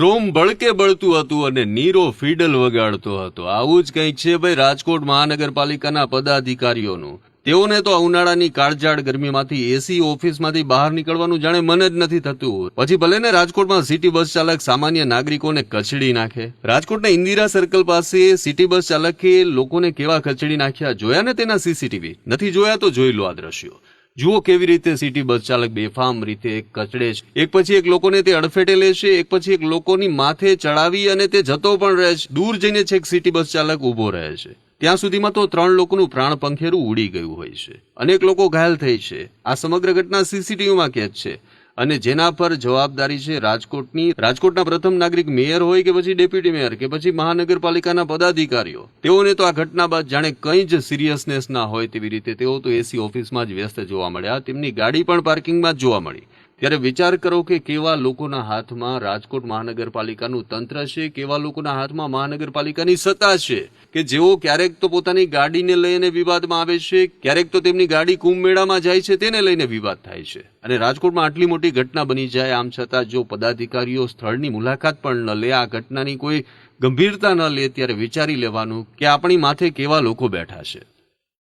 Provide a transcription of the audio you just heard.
રોમ બળકે બળતું હતું અને નીરો ફીડલ વગાડતો હતો. આવું જ કંઈક છે ભાઈ રાજકોટ મહાનગરપાલિકાના પદાધિકારીઓનું. તેઓને તો ઉનાળાની કાળજાળ ગરમીમાંથી એસી ઓફિસમાંથી બહાર નીકળવાનું જાણે મન જ નથી થતું. પછી ભલે ને રાજકોટમાં સિટી બસ ચાલક સામાન્ય નાગરિકોને કચડી નાખે. રાજકોટના ઇન્દિરા સર્કલ પાસે સિટી બસ ચાલકે લોકોને કેવા કચડી નાખ્યા જોયા ને તેના સીસીટીવી નથી જોયા તો જોઈ લો આ દ્રશ્યો. જુઓ કેવી રીતે સિટી બસ ચાલક બેફામ રીતે કચડે છે. એક પછી એક લોકોને તે અડફેટે લે છે, એક પછી એક લોકોની માથે ચડાવી અને તે જતો પણ રહે છે. દૂર જઈને છેક સિટી બસ ચાલક ઊભો રહે છે. ત્યાં સુધીમાં તો ત્રણ લોકોનું પ્રાણ પંખેરું ઉડી ગયું હોય છે. અનેક લોકો ઘાયલ થઈ છે. આ સમગ્ર ઘટના સીસીટીવીમાં કેદ છે. અને જેના પર જવાબદારી છે રાજકોટની. રાજકોટના પ્રથમ નાગરિક મેયર હોય કે પછી ડેપ્યુટી મેયર કે પછી મહાનગરપાલિકાના પદાધિકારીઓ. તેઓને તો આ ઘટના બાદ જાણે કંઈ જ સિરિયસનેસ ના હોય તેવી રીતે તેઓ તો એસી ઓફિસમાં જ વ્યસ્ત જોવા મળ્યા. તેમની ગાડી પણ પાર્કિંગમાં જ જોવા મળી. ત્યારે વિચાર કરો કે કેવા લોકોના હાથમાં રાજકોટ મહાનગરપાલિકાનું તંત્ર છે, કેવા લોકોના હાથમાં મહાનગરપાલિકાની સત્તા છે કે જેઓ ક્યારેક તો પોતાની ગાડીને લઈને વિવાદમાં આવે છે, ક્યારેક તો તેમની ગાડી કુંભમેળામાં જાય છે, તેને લઈને વિવાદ થાય છે. અને રાજકોટમાં આટલી મોટી ઘટના બની જાય આમ છતાં જો પદાધિકારીઓ સ્થળની મુલાકાત પણ ન લે, આ ઘટનાની કોઈ ગંભીરતા ન લે, ત્યારે વિચારી લેવાનું કે આપણી માથે કેવા લોકો બેઠા છે.